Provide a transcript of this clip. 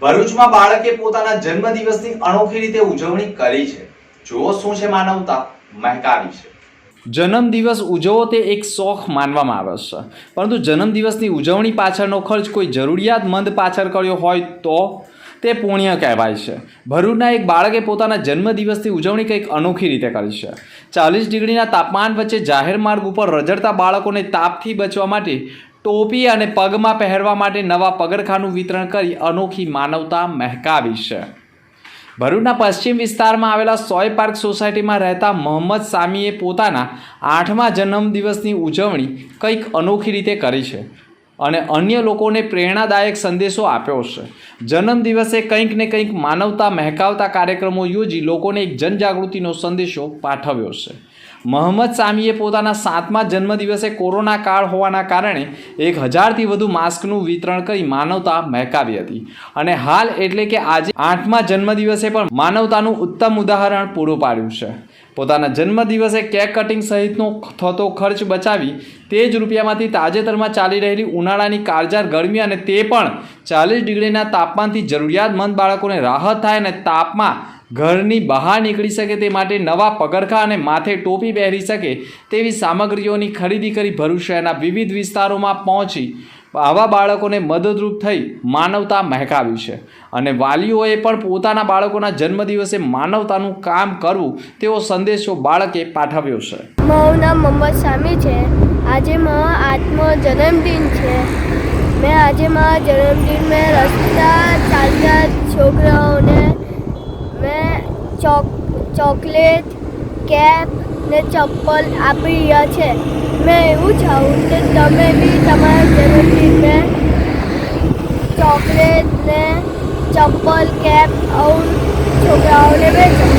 ભરૂચમાં બાળકે પોતાના જન્મદિવસની અનોખી રીતે ઉજવણી કરી છે. જુઓ શું છે માનવતા. મહેકાવી છે. જન્મદિવસ ઉજવવો તે એક શોખ માનવામાં આવે છે. પરંતુ જન્મદિવસની ઉજવણી પાછળનો ખર્ચ કોઈ જરૂરિયાતમંદ પાછળ કર્યો હોય તો તે પુણ્ય કહેવાય છે. ભરૂચના એક બાળકે પોતાના જન્મદિવસની ઉજવણી કંઈક અનોખી રીતે કરી છે. ચાલીસ ડિગ્રીના તાપમાન વચ્ચે જાહેર માર્ગ ઉપર રજડતા બાળકોને તાપથી બચવા માટે ટોપી અને પગમાં પહેરવા માટે નવા પગરખાનું વિતરણ કરી અનોખી માનવતા મહેકાવી છે. ભરૂચના પશ્ચિમ વિસ્તારમાં આવેલા સોય પાર્ક સોસાયટીમાં રહેતા મોહમ્મદ સામીએ પોતાના આઠમા જન્મદિવસની ઉજવણી કંઈક અનોખી રીતે કરી છે અને અન્ય લોકોને પ્રેરણાદાયક સંદેશો આપ્યો છે. જન્મદિવસે કંઈક ને કંઈક માનવતા મહેકાવતા કાર્યક્રમો યોજી લોકોને એક જનજાગૃતિનો સંદેશો પાઠવ્યો છે. મોહમ્મદ સામીએ પોતાના સાતમા જન્મદિવસે કોરોના કાળ હોવાના કારણે એક હજારથી વધુ માસ્કનું વિતરણ કરી માનવતા મહેકાવી હતી. અને હાલ એટલે કે આજે આઠમા જન્મદિવસે પણ માનવતાનું ઉત્તમ ઉદાહરણ પૂરું પાડ્યું છે. પોતાના જન્મદિવસે કેક કટિંગ સહિતનો થતો ખર્ચ બચાવી તે જ રૂપિયામાંથી તાજેતરમાં ચાલી રહેલી ઉનાળાની કાળજાર ગરમી અને તે પણ ચાલીસ ડિગ્રીના તાપમાનથી જરૂરિયાતમંદ બાળકોને રાહત થાય અને તાપમાં ઘરની બહાર નીકળી શકે તે માટે નવા પગરખા અને માથે ટોપી પહેરી શકે તેવી સામગ્રીઓની ખરીદી કરી ભરૂચ શહેરના વિવિધ વિસ્તારોમાં પહોંચી આવા બાળકોને મદદરૂપ થઈ માનવતા મહેકાવી છે. અને વાલીઓએ પણ પોતાના બાળકોના જન્મદિવસે માનવતાનું કામ કરવું તેવો સંદેશો બાળકે પાઠવ્યો છે. મારું નામ મોહમ્મદ સામી છે. આજે મારો આઠમો જન્મદિન છે. મેં આજે મારા જન્મદિન મેં રસ્તા ચાલતા છોકરાઓને ચોકલેટ કેપ ને ચપ્પલ આપી રહ્યા છે. મેં એવું ચાહું કે તમે બી તમારા જન્મદિનને ચોકલેટ ને ચપ્પલ કેપ આવું છોકરાઓને વેચો.